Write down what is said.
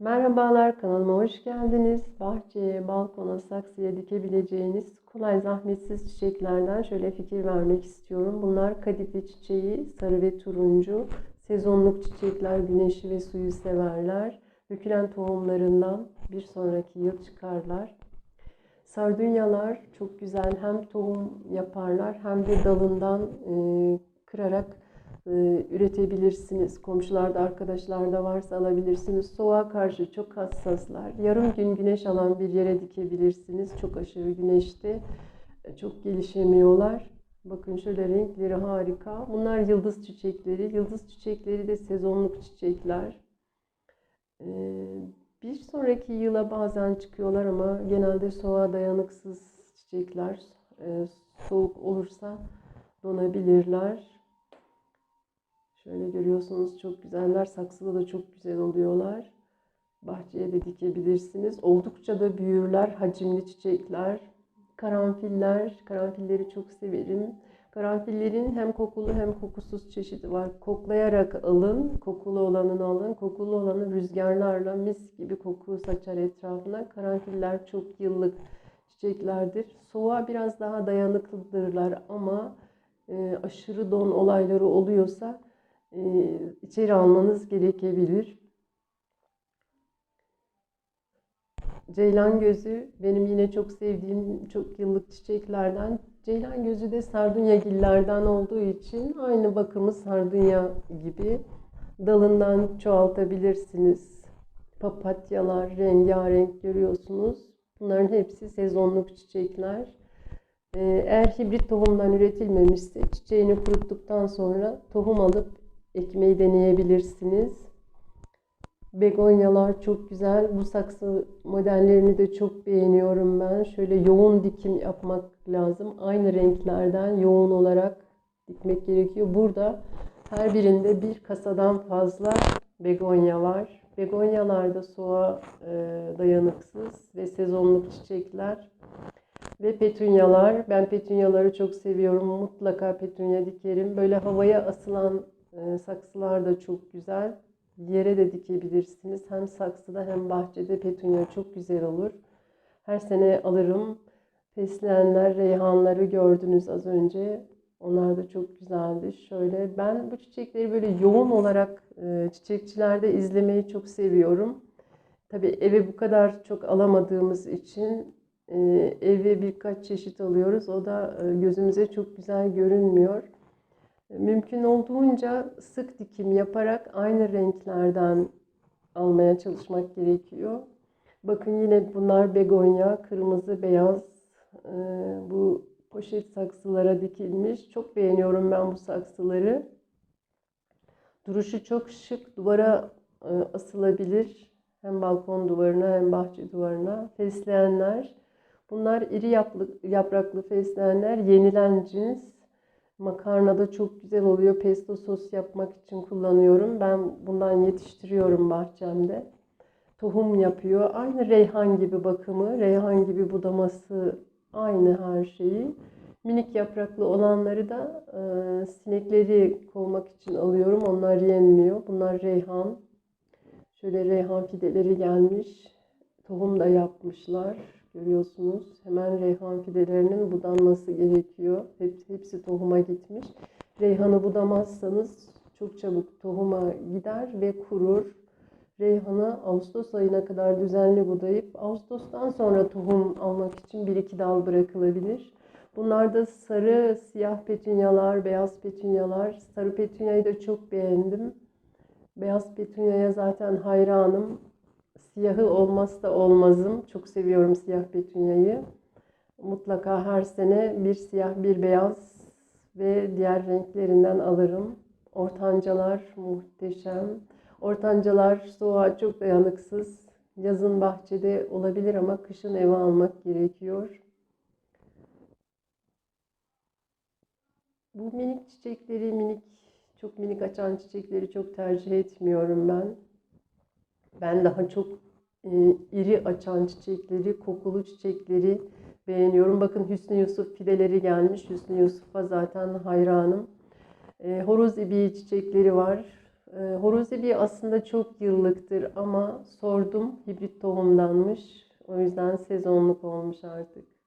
Merhabalar kanalıma hoş geldiniz. Bahçeye, balkona, saksıya dikebileceğiniz kolay zahmetsiz çiçeklerden şöyle fikir vermek istiyorum. Bunlar kadife çiçeği, sarı ve turuncu. Sezonluk çiçekler, güneşi ve suyu severler. Dökülen tohumlarından bir sonraki yıl çıkarlar. Sardunyalar çok güzel hem tohum yaparlar hem de dalından kırarak üretebilirsiniz. Komşularda, arkadaşlarda varsa alabilirsiniz. Soğuğa karşı çok hassaslar. Yarım gün güneş alan bir yere dikebilirsiniz. Çok aşırı güneşte e, çok gelişemiyorlar. Bakın şöyle renkleri harika. Bunlar yıldız çiçekleri. Yıldız çiçekleri de sezonluk çiçekler. Ee, bir sonraki yıla bazen çıkıyorlar ama genelde soğuğa dayanıksız çiçekler. Soğuk olursa donabilirler. Şöyle görüyorsunuz çok güzeller. Saksıda da çok güzel oluyorlar. Bahçeye de dikebilirsiniz. Oldukça da büyürler. Hacimli çiçekler. Karanfiller. Karanfilleri çok severim. Karanfillerin hem kokulu hem kokusuz çeşidi var. Koklayarak alın. Kokulu olanını alın. Kokulu olanı rüzgarlarla mis gibi koku saçar etrafına. Karanfiller çok yıllık çiçeklerdir. Soğuğa biraz daha dayanıklıdırlar ama e, aşırı don olayları oluyorsa içeri almanız gerekebilir. Ceylan gözü benim yine çok sevdiğim çok yıllık çiçeklerden. Ceylan gözü de sardunyagillerden olduğu için aynı bakımı sardunya gibi dalından çoğaltabilirsiniz. Papatyalar rengarenk görüyorsunuz. Bunların hepsi sezonluk çiçekler. Ee, Eğer hibrit tohumdan üretilmemişse çiçeğini kuruttuktan sonra tohum alıp ekmeği deneyebilirsiniz. Begonyalar çok güzel. Bu saksı modellerini de çok beğeniyorum ben. Şöyle yoğun dikim yapmak lazım. Aynı renklerden yoğun olarak dikmek gerekiyor. Burada her birinde bir kasadan fazla begonya var. Begonyalar da soğuğa e, dayanıksız ve sezonluk çiçekler. Ve petunyalar. Ben petunyaları çok seviyorum. Mutlaka petunya dikerim. Böyle havaya asılan e, saksılar da çok güzel. Yere de dikebilirsiniz. Hem saksıda hem bahçede petunya çok güzel olur. Her sene alırım. Fesleğenler, reyhanları gördünüz az önce. Onlar da çok güzeldi. Şöyle ben bu çiçekleri böyle yoğun olarak e, çiçekçilerde izlemeyi çok seviyorum. Tabii eve bu kadar çok alamadığımız için e, eve birkaç çeşit alıyoruz. O da e, gözümüze çok güzel görünmüyor. Mümkün olduğunca sık dikim yaparak aynı renklerden almaya çalışmak gerekiyor. Bakın yine bunlar begonya, kırmızı, beyaz. Ee, bu poşet saksılara dikilmiş. Çok beğeniyorum ben bu saksıları. Duruşu çok şık. Duvara e, asılabilir. Hem balkon duvarına hem bahçe duvarına. Fesleğenler. Bunlar iri yapraklı fesleğenler. Yenilen cins. Makarnada çok güzel oluyor. Pesto sos yapmak için kullanıyorum. Ben bundan yetiştiriyorum bahçemde. Tohum yapıyor. Aynı reyhan gibi bakımı, reyhan gibi budaması aynı her şeyi. Minik yapraklı olanları da e, sinekleri kovmak için alıyorum. Onlar yenmiyor. Bunlar reyhan. Şöyle reyhan fideleri gelmiş. Tohum da yapmışlar. Görüyorsunuz. Hemen reyhan fidelerinin budanması gerekiyor. Hepsi, hepsi tohuma gitmiş. Reyhanı budamazsanız çok çabuk tohuma gider ve kurur. Reyhanı Ağustos ayına kadar düzenli budayıp Ağustos'tan sonra tohum almak için bir iki dal bırakılabilir. Bunlar da sarı, siyah petunyalar, beyaz petunyalar. Sarı petunyayı da çok beğendim. Beyaz petunyaya zaten hayranım. Siyahı olmazsa olmazım. Çok seviyorum siyah petunyayı. Mutlaka her sene bir siyah, bir beyaz ve diğer renklerinden alırım. Ortancalar muhteşem. Ortancalar soğuğa çok dayanıksız. Yazın bahçede olabilir ama kışın eve almak gerekiyor. Bu minik çiçekleri, minik çok minik açan çiçekleri çok tercih etmiyorum ben. Ben daha çok e, iri açan çiçekleri, kokulu çiçekleri beğeniyorum. Bakın Hüsnü Yusuf fideleri gelmiş. Hüsnü Yusuf'a zaten hayranım. E, horoz ibiği çiçekleri var. E, Horozebi aslında çok yıllıktır ama sordum hibrit tohumdanmış. O yüzden sezonluk olmuş artık.